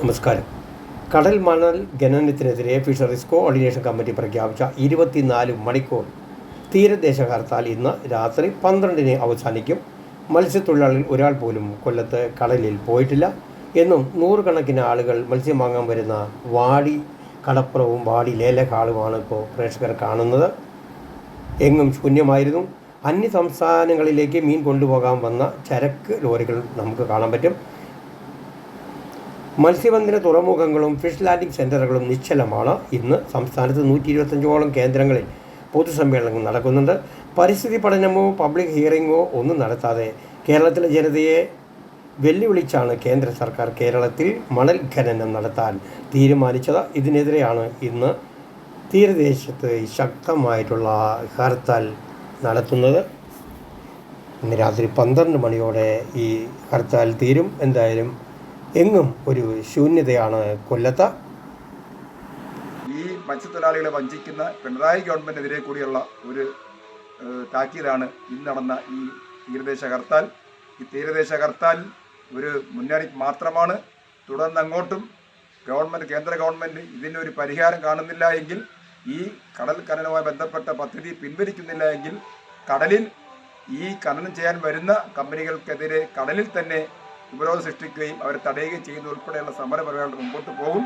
നമസ്കാരം. കടൽ മണൽ ഖനനത്തിനെതിരെ ഫിഷറീസ് കോർഡിനേഷൻ കമ്മിറ്റി പ്രഖ്യാപിച്ച ഇരുപത്തിനാല് മണിക്കൂർ തീരദേശ ഹർത്താൽ ഇന്ന് രാത്രി പന്ത്രണ്ടിന് അവസാനിക്കും. മത്സ്യത്തൊഴിലാളികൾ ഒരാൾ പോലും കൊല്ലത്ത് കടലിൽ പോയിട്ടില്ല. എന്നും നൂറുകണക്കിന് ആളുകൾ മത്സ്യം വാങ്ങാൻ വരുന്ന വാടി കടപ്പുറവും വാടി ലേലഹാളുമാണ് ഇപ്പോൾ പ്രേക്ഷകർ കാണുന്നത്. എങ്ങും ശൂന്യമായിരുന്നു. അന്യ സംസ്ഥാനങ്ങളിലേക്ക് മീൻ കൊണ്ടുപോകാൻ വന്ന ചരക്ക് ലോറികൾ നമുക്ക് കാണാൻ പറ്റും. മത്സ്യബന്ധന തുറമുഖങ്ങളും ഫിഷ് ലാൻഡിംഗ് സെന്ററുകളും നിശ്ചലമാണ്. ഇന്ന് സംസ്ഥാനത്ത് നൂറ്റി ഇരുപത്തഞ്ചോളം കേന്ദ്രങ്ങളിൽ പൊതുസമ്മേളനങ്ങൾ നടക്കുന്നുണ്ട്. പരിസ്ഥിതി പഠനമോ പബ്ലിക് ഹിയറിങ്ങോ ഒന്നും നടത്താതെ കേരളത്തിലെ ജനതയെ വെല്ലുവിളിച്ചാണ് കേന്ദ്ര സർക്കാർ കേരളത്തിൽ മണൽ ഖനനം നടത്താൻ തീരുമാനിച്ചത്. ഇതിനെതിരെയാണ് ഇന്ന് തീരദേശത്ത് ശക്തമായിട്ടുള്ള ഹർത്താൽ നടത്തുന്നത്. ഇന്ന് രാത്രി പന്ത്രണ്ട് മണിയോടെ ഈ ഹർത്താൽ തീരും. എന്തായാലും എങ്ങും ഒരു ശൂന്യതയാണ് കൊല്ലത്ത്. ഈ മത്സ്യത്തൊഴിലാളികളെ വഞ്ചിക്കുന്ന പിണറായി ഗവൺമെന്റിനെതിരെ കൂടിയുള്ള ഒരു താക്കീതാണ് ഇന്ന് നടന്ന ഈ തീരദേശ ഹർത്താൽ ഈ തീരദേശ ഹർത്താൽ ഒരു മുന്നറിയിപ്പ് മാത്രമാണ്. തുടർന്ന് അങ്ങോട്ടും ഗവൺമെന്റ് കേന്ദ്ര ഗവൺമെന്റ് ഇതിനൊരു പരിഹാരം കാണുന്നില്ല എങ്കിൽ ഈ കടൽ ഖനനവുമായി ബന്ധപ്പെട്ട പദ്ധതി പിൻവലിക്കുന്നില്ല എങ്കിൽ കടലിൽ ഈ ഖനനം ചെയ്യാൻ വരുന്ന കമ്പനികൾക്കെതിരെ കടലിൽ തന്നെ ഉപരോധം സൃഷ്ടിക്കുകയും അവരെ തടയുകയും ചെയ്യുന്ന ഉൾപ്പെടെയുള്ള സമരപരിപാടികൾ മുമ്പോട്ട് പോകും.